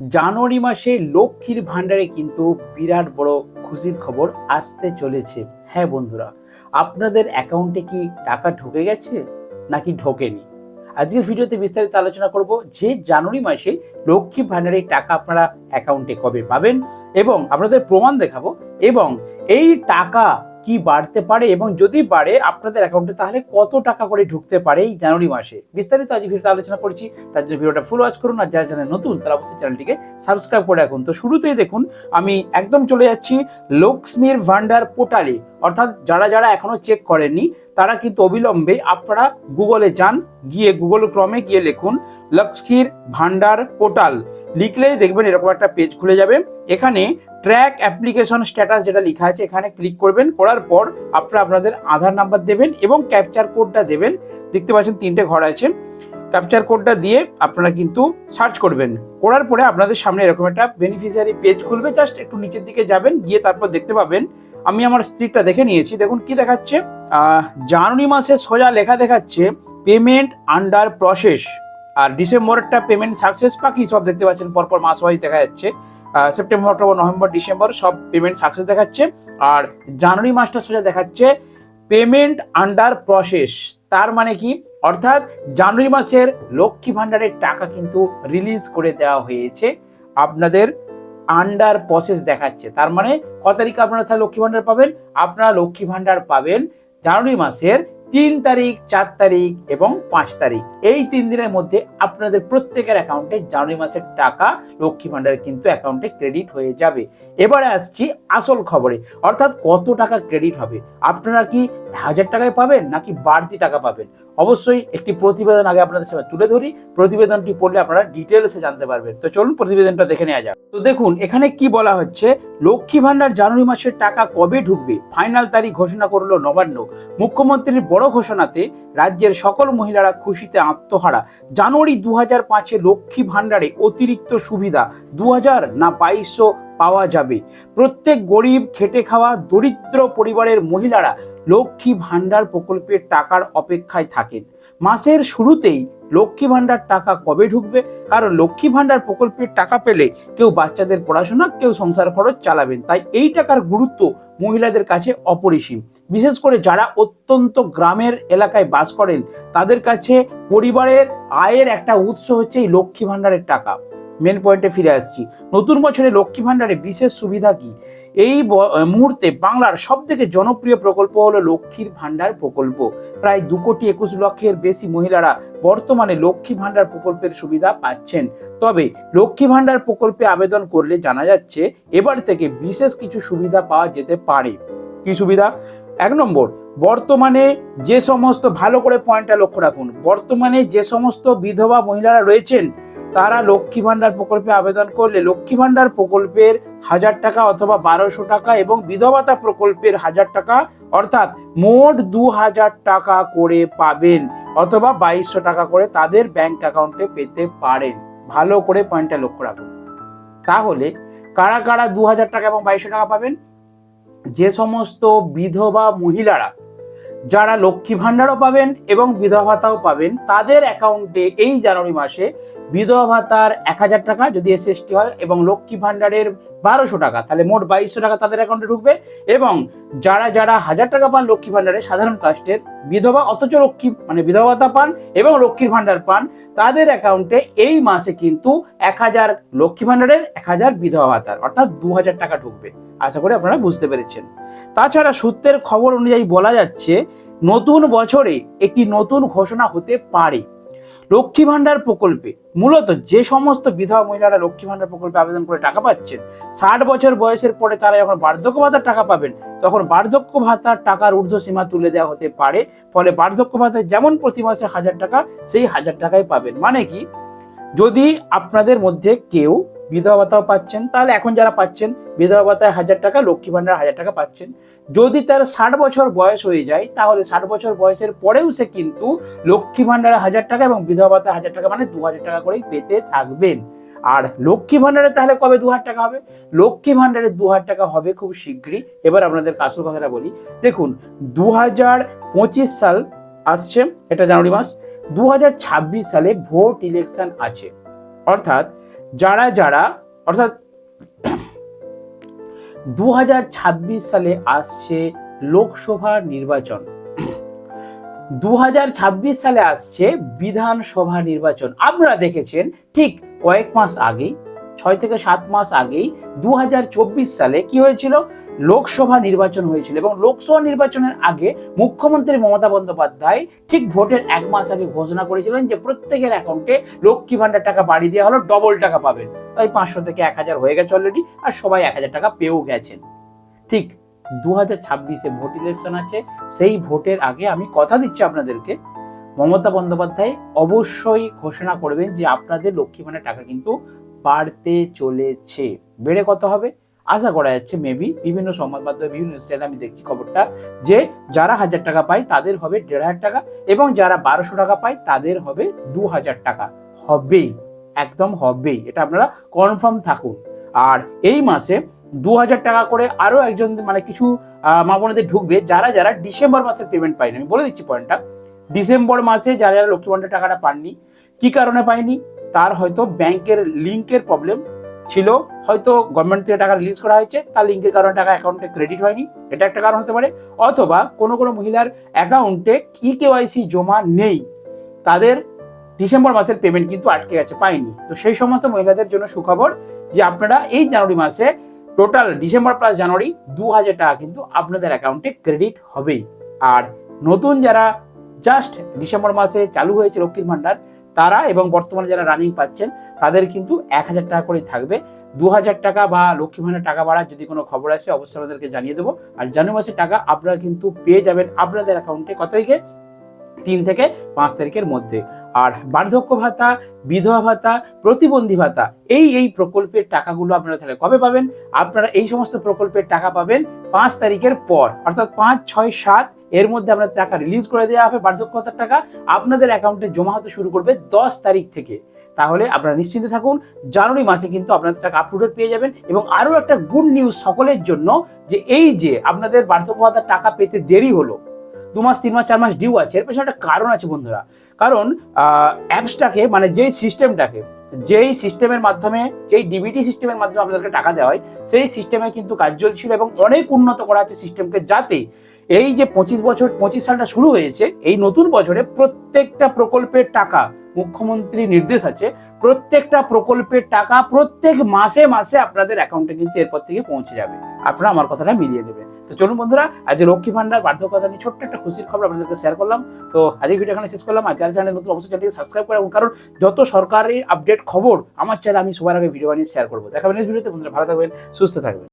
জানুয়ারি মাসে লক্ষ্মীর ভাণ্ডারে কিন্তু বিরাট বড় খুশির খবর আসতে চলেছে। হ্যাঁ বন্ধুরা, আপনাদের অ্যাকাউন্টে কি টাকা ঢুকে গেছে নাকি ঢোকেনি? আজকের ভিডিওতে বিস্তারিত আলোচনা করব যে জানুয়ারি মাসে লক্ষ্মী ভাণ্ডারের টাকা আপনারা অ্যাকাউন্টে কবে পাবেন এবং আপনাদের প্রমাণ দেখাবো এবং এই টাকা কি বাড়তে পারে এবং যদি বাড়ে আপনাদের অ্যাকাউন্টে তাহলে কত টাকা করে ঢুকতে পারে এই জানুয়ারি মাসে? বিস্তারিত আজ ভিডিওতে আলোচনা করছি, তার জন্য ভিডিওটা ফুল ওয়াচ করুন, আর যারা চ্যানেল নতুন, তারা অবশ্যই চ্যানেলটিকে সাবস্ক্রাইব করে রাখুন। তো শুরুতেই দেখুন, আমি একদম চলে যাচ্ছি লক্ষ্মীর ভান্ডার পোর্টালে অর্থাৎ যারা যারা এখনও চেক করেননি, তারা কিন্তু অবিলম্বে আপনারা গুগলে যান, গিয়ে গুগল ক্রমে গিয়ে লিখুন, লক্ষ্মীর ভান্ডার পোর্টাল লিখলেই দেখবেন এরকম একটা পেজ খুলে যাবে। এখানে ট্র্যাক অ্যাপ্লিকেশন স্ট্যাটাস যেটা লেখা আছে, এখানে ক্লিক করবেন, করার পর আপনারা আপনাদের আধার নাম্বার দেবেন এবং ক্যাপচার কোডটা দেবেন। দেখতে পাচ্ছেন তিনটে ঘর আছে। ক্যাপচার কোডটা দিয়ে আপনারা কিন্তু সার্চ করবেন। করার পরে আপনাদের সামনে এরকম একটা বেনিফিশিয়ারি পেজ খুলবে। জাস্ট একটু নিচের দিকে যাবেন, গিয়ে তারপর দেখতে পাবেন। আমি আমার স্ত্রীটা দেখে নিয়েছি। দেখুন কি দেখাচ্ছে? জানুয়ারি মাসে সোজা লেখা দেখাচ্ছে পেমেন্ট আন্ডার প্রসেস আর ডিসেম্বরেরটা পেমেন্ট সাকসেস বাকি সব দেখতে পাচ্ছেন? পরপর মাস ওয়াইজ দেখা যাচ্ছে। সেপ্টেম্বর অক্টোবর নভেম্বর ডিসেম্বর সব পেমেন্ট সাকসেস দেখাচ্ছে। আর জানুয়ারি মাসটা সোজা দেখাচ্ছে পেমেন্ট আন্ডার প্রসেস তার মানে কি? অর্থাৎ জানুয়ারি মাসের লক্ষ্মী ভাণ্ডারের টাকা কিন্তু রিলিজ করে দেওয়া হয়েছে। আপনাদের আন্ডার প্রসেস দেখাচ্ছে। তার মানে ক তারিখে আপনারা লক্ষ্মী ভাণ্ডার পাবেন? আপনারা লক্ষ্মী ভাণ্ডার পাবেন জানুয়ারি মাসের তিন তারিখ, চার তারিখ এবং পাঁচ তারিখ। এই তিন দিনের মধ্যে আপনাদের প্রত্যেকের অ্যাকাউন্টে জানুয়ারি মাসের টাকা লক্ষ্মী ভাণ্ডার কিন্তু অ্যাকাউন্টে ক্রেডিট হয়ে যাবে। এবারে আসছি আসল খবরে। অর্থাৎ কত টাকা ক্রেডিট হবে? আপনারা কি হাজার টাকায় পাবেন নাকি বাড়তি টাকা পাবেন? অবশ্যই একটি প্রতিবেদন আগে আপনাদের সামনে তুলে ধরি। প্রতিবেদনটি পড়লে আপনারা ডিটেলসে জানতে পারবেন। তো চলুন প্রতিবেদনটা দেখে নেওয়া যাক। তো দেখুন, এখানে কি বলা হচ্ছে? লক্ষ্মী ভান্ডার জানুয়ারি মাসের টাকা কবে ঢুকবে? ফাইনাল তারিখ ঘোষণা করল নবান্ন। মুখ্যমন্ত্রীর বড় ঘোষণাতে রাজ্যের সকল মহিলারা খুশিতে আত্মহারা। জানুয়ারি দু হাজার পাঁচে লক্ষ্মী ভান্ডারে অতিরিক্ত সুবিধা দু হাজার না বাইশশো পাওয়া যাবে। প্রত্যেক গরিব, খেটে খাওয়া, দরিদ্র পরিবারের মহিলারা লক্ষ্মী ভাণ্ডার প্রকল্পের টাকার অপেক্ষায় থাকেন। মাসের শুরুতেই লক্ষ্মী ভাণ্ডার টাকা কবে ঢুকবে? কারণ লক্ষ্মী ভাণ্ডার প্রকল্পের টাকা পেলে কেউ বাচ্চাদের পড়াশোনা, কেউ সংসার খরচ চালাবেন। তাই এই টাকার গুরুত্ব মহিলাদের কাছে অপরিসীম। বিশেষ করে যারা অত্যন্ত গ্রামের এলাকায় বাস করেন, তাদের কাছে পরিবারের আয়ের একটা উৎস হচ্ছে এই লক্ষ্মী ভাণ্ডারের টাকা। মেন পয়েন্টে ফিরে আসছি। নতুন বছরে লক্ষ্মী ভাণ্ডারে বিশেষ সুবিধা কি? এই মুহূর্তে বাংলার সব থেকে জনপ্রিয় প্রকল্প হলো লক্ষ্মীর ভাণ্ডার প্রকল্প। প্রায় দু কোটি একুশ লক্ষের বেশি মহিলারা বর্তমানে লক্ষ্মী ভাণ্ডার প্রকল্পের সুবিধা পাচ্ছেন। তবে লক্ষ্মী ভাণ্ডার প্রকল্পে আবেদন করলে জানা যাচ্ছে, এবার থেকে বিশেষ কিছু সুবিধা পাওয়া যেতে পারে। কি সুবিধা? এক নম্বর, বর্তমানে যে সমস্ত, ভালো করে পয়েন্টটা লক্ষ্য রাখুন, বর্তমানে যে সমস্ত বিধবা মহিলারা রয়েছেন তারা লক্ষ্মী ভাণ্ডার প্রকল্পে আবেদন করলে লক্ষ্মী ভাণ্ডার প্রকল্পের হাজার টাকা অথবা বারোশো টাকা এবং বিধবাতা প্রকল্পের হাজার টাকা, অর্থাৎ মোট দু হাজার টাকা করে পাবেন অথবা বাইশশো টাকা করে তাদের ব্যাংক অ্যাকাউন্টে পেতে পারেন। ভালো করে পয়েন্টটা লক্ষ্য রাখুন। তাহলে কারা কারা দু হাজার টাকা এবং বাইশশো টাকা পাবেন? যে সমস্ত বিধবা মহিলারা যারা লক্ষ্মী ভাণ্ডারও পাবেন এবং বিধবা ভাতাও পাবেন, তাদের অ্যাকাউন্টে এই জানুয়ারি মাসে বিধবা ভাতার এক হাজার টাকা যদি এসএসটি হয় এবং লক্ষ্মী ভাণ্ডারের বারোশো টাকা, তাহলে মোট বাইশশো টাকা তাদের অ্যাকাউন্টে ঢুকবে। এবং যারা যারা হাজার টাকা পান লক্ষ্মী ভাণ্ডারে, সাধারণ কাস্টের বিধবা, অথচ লক্ষ্মী মানে বিধবা ভাতা পান এবং লক্ষ্মীর ভাণ্ডার পান, তাদের অ্যাকাউন্টে এই মাসে কিন্তু এক হাজার লক্ষ্মী ভাণ্ডারের, এক হাজার বিধবা ভাতার, অর্থাৎ দু হাজার টাকা ঢুকবে। আশা করি আপনারা বুঝতে পেরেছেন। তাছাড়া সূত্রের খবর অনুযায়ী বলা যাচ্ছে, নতুন বছরে একটি নতুন ঘোষণা হতে পারে। লক্ষ্মী ভাণ্ডার প্রকল্পে মূলত যে সমস্ত বিধবা মহিলারা লক্ষ্মী ভাণ্ডার প্রকল্পে আবেদন করে টাকা পাচ্ছেন, ষাট বছর বয়সের পরে তারা যখন বার্ধক্য ভাতার টাকা পাবেন, তখন বার্ধক্য ভাতার টাকার ঊর্ধ্বসীমা তুলে দেওয়া হতে পারে। ফলে বার্ধক্য ভাতা যেমন প্রতি মাসে হাজার টাকা, সেই হাজার টাকাই পাবেন। মানে কি? যদি আপনাদের মধ্যে কেউ বিধবা ভাতাও পাচ্ছেন, তাহলে এখন যারা পাচ্ছেন, বিধবা ভাতায় হাজার টাকা, লক্ষ্মী ভাণ্ডার হাজার টাকা পাচ্ছেন। যদি তার ষাট বছর বয়স হয়ে যায়, তাহলে ষাট বছর বয়সের পরেও সে কিন্তু লক্ষ্মী ভাণ্ডারে হাজার টাকা এবং বিধবা ভাতায় হাজার টাকা মানে দু হাজার টাকা করেই পেতে থাকবেন। আর লক্ষ্মী ভাণ্ডারে তাহলে কবে দু হাজার টাকা হবে? লক্ষ্মী ভাণ্ডারে দু হাজার টাকা হবে খুব শীঘ্রই। এবার আপনাদের আসল কথাটা বলি। দেখুন দু হাজার পঁচিশ সাল আসছে, এটা জানুয়ারি মাস। দু হাজার ছাব্বিশ সালে ভোট ইলেকশন আছে। অর্থাৎ যারা যারা, অর্থাৎ দু হাজার ছাব্বিশ সালে আসছে লোকসভা নির্বাচন। দু হাজার ছাব্বিশ সালে আসছে বিধানসভা নির্বাচন। আপনারা দেখেছেন ঠিক কয়েক মাস আগেই ছয় থেকে সাত মাস আগেই দু হাজার চব্বিশ সালে কি হয়েছিল? লোকসভা নির্বাচন হয়েছিল এবং লোকসভা নির্বাচনের আগে মুখ্যমন্ত্রী মমতা বন্দ্যোপাধ্যায় ঠিক ভোটের এক মাস আগে ঘোষণা করেছিলেন যে প্রত্যেকের অ্যাকাউন্টে লক্ষ্মী ভান্ডার টাকা বাড়িয়ে দেওয়া হলো ডবল টাকা পাবেন। তাই পাঁচশো থেকে এক হাজার হয়ে গেছে অলরেডি আর সবাই এক হাজার টাকা পেয়েও গেছেন। ঠিক দু হাজার ছাব্বিশে ভোট ইলেকশন আছে, সেই ভোটের আগে আমি কথা দিচ্ছি আপনাদেরকে। মমতা বন্দ্যোপাধ্যায় অবশ্যই ঘোষণা করবেন যে আপনাদের লক্ষ্মী ভান্ডার টাকা কিন্তু বাড়তে চলেছে। বেড়ে কত হবে? আশা করা যাচ্ছে মেবি বিভিন্ন সংবাদ মাধ্যমে, বিভিন্ন নিউজ আমি দেখছি খবরটা যে যারা হাজার টাকা পায় তাদের হবে দেড় হাজার টাকা এবং যারা বারোশো টাকা পায় তাদের হবে দু হাজার টাকা। হবেই, একদম হবেই, এটা আপনারা কনফার্ম থাকুন। আর এই মাসে দু হাজার টাকা করে আরও একজন মানে কিছু মা বোনেদের ঢুকবে যারা যারা ডিসেম্বর মাসের পেমেন্ট পায়নি। আমি বলে দিচ্ছি পয়েন্টটা ডিসেম্বর মাসে যারা যারা লক্ষ্মী টাকাটা পাননি, কি কারণে পায়নি? তার হয়তো ব্যাংকের লিঙ্কের প্রবলেম ছিল। হয়তো গভর্নমেন্ট থেকে টাকা রিলিজ করা হয়েছে, তার লিঙ্কের কারণে টাকা অ্যাকাউন্টে ক্রেডিট হয়নি। এটা একটা কারণ হতে পারে। অথবা কোনো কোনো মহিলার অ্যাকাউন্টে ই কেওয়াইসি জমা নেই। তাদের ডিসেম্বর মাসের পেমেন্ট কিন্তু আটকে গেছে, পায়নি। তো সেই সমস্ত মহিলাদের জন্য সুখবর যে আপনারা এই জানুয়ারি মাসে টোটাল ডিসেম্বর প্লাস জানুয়ারি দু হাজার টাকা কিন্তু আপনাদের অ্যাকাউন্টে ক্রেডিট হবেই। আর নতুন যারা জাস্ট ডিসেম্বর মাসে চালু হয়েছে লক্ষ্মীর ভান্ডার তারা এবং বর্তমানে যারা রানিং পাচ্ছেন, তাদের কিন্তু এক হাজার টাকা করেই থাকবে। দু হাজার টাকা বা লক্ষ্মী টাকা বাড়ার যদি কোনো খবর আসে, অবশ্যই আমাদেরকে জানিয়ে দেবো। আর জানুয়ারি মাসের টাকা আপনারা কিন্তু পেয়ে যাবেন আপনাদের অ্যাকাউন্টে কত তারিখে? তিন থেকে পাঁচ তারিখের মধ্যে। আর বার্ধক্য ভাতা, বিধবা ভাতা, প্রতিবন্ধী ভাতা, এই এই প্রকল্পের টাকাগুলো আপনারা তাহলে কবে পাবেন? আপনারা এই সমস্ত প্রকল্পের টাকা পাবেন পাঁচ তারিখের পর, অর্থাৎ পাঁচ, ছয়, সাত এর মধ্যে আপনার টাকা রিলিজ করে দেওয়া হবে, বার্ধক্য ভাতার টাকা। আপনাদের অ্যাকাউন্টে জমা হতে শুরু করবে দশ তারিখ থেকে। তাহলে আপনারা নিশ্চিন্তে থাকুন, জানুয়ারি মাসে কিন্তু আপনাদের টাকা আপলোডেড পেয়ে যাবেন এবং আরও একটা গুড নিউজ সকলের জন্য যে এই যে আপনাদের বার্ধক্য ভাতার টাকা পেতে দেরি হলো, দু মাস, তিন মাস, চার মাস ডিউ আছে, এর পেছনে একটা কারণ আছে বন্ধুরা। কারণ অ্যাপসটাকে মানে যেই সিস্টেমটাকে যেই সিস্টেমের মাধ্যমে, যেই ডিবিটি সিস্টেমের মাধ্যমে আপনাদেরকে টাকা দেওয়া হয়, সেই সিস্টেমে কিন্তু কাজ চলছিল এবং অনেক উন্নত করা হচ্ছে সিস্টেমকে যাতে এই যে পঁচিশ বছর, পঁচিশ সালটা শুরু হয়েছে, এই নতুন বছরে প্রত্যেকটা প্রকল্পের টাকা মুখ্যমন্ত্রী নির্দেশ আছে, প্রত্যেকটা প্রকল্পের টাকা প্রত্যেক মাসে মাসে আপনাদের অ্যাকাউন্টে কিন্তু এরপর থেকে পৌঁছে যাবে। আপনারা আমার কথাটা মিলিয়ে নেবেন। তো চলুন বন্ধুরা আজ লক্ষ্মী ভান্ডার, বার্ধক্য কথা নিয়ে ছোট্ট একটা খুশির খবর আপনাদেরকে শেয়ার করলাম। তো আজকে ভিডিও এখানে শেষ করলাম। আর যারা চ্যানেল নতুন, অবশ্যই চ্যানেলকে সাবস্ক্রাইব করে কারণ যত সরকারি আপডেট খবর, আমার চ্যানেল আমি সবার আগে ভিডিও বানিয়ে শেয়ার করব। দেখাবেন নেক্সট ভিডিওতে বন্ধুরা, ভালো থাকবেন, সুস্থ থাকবেন।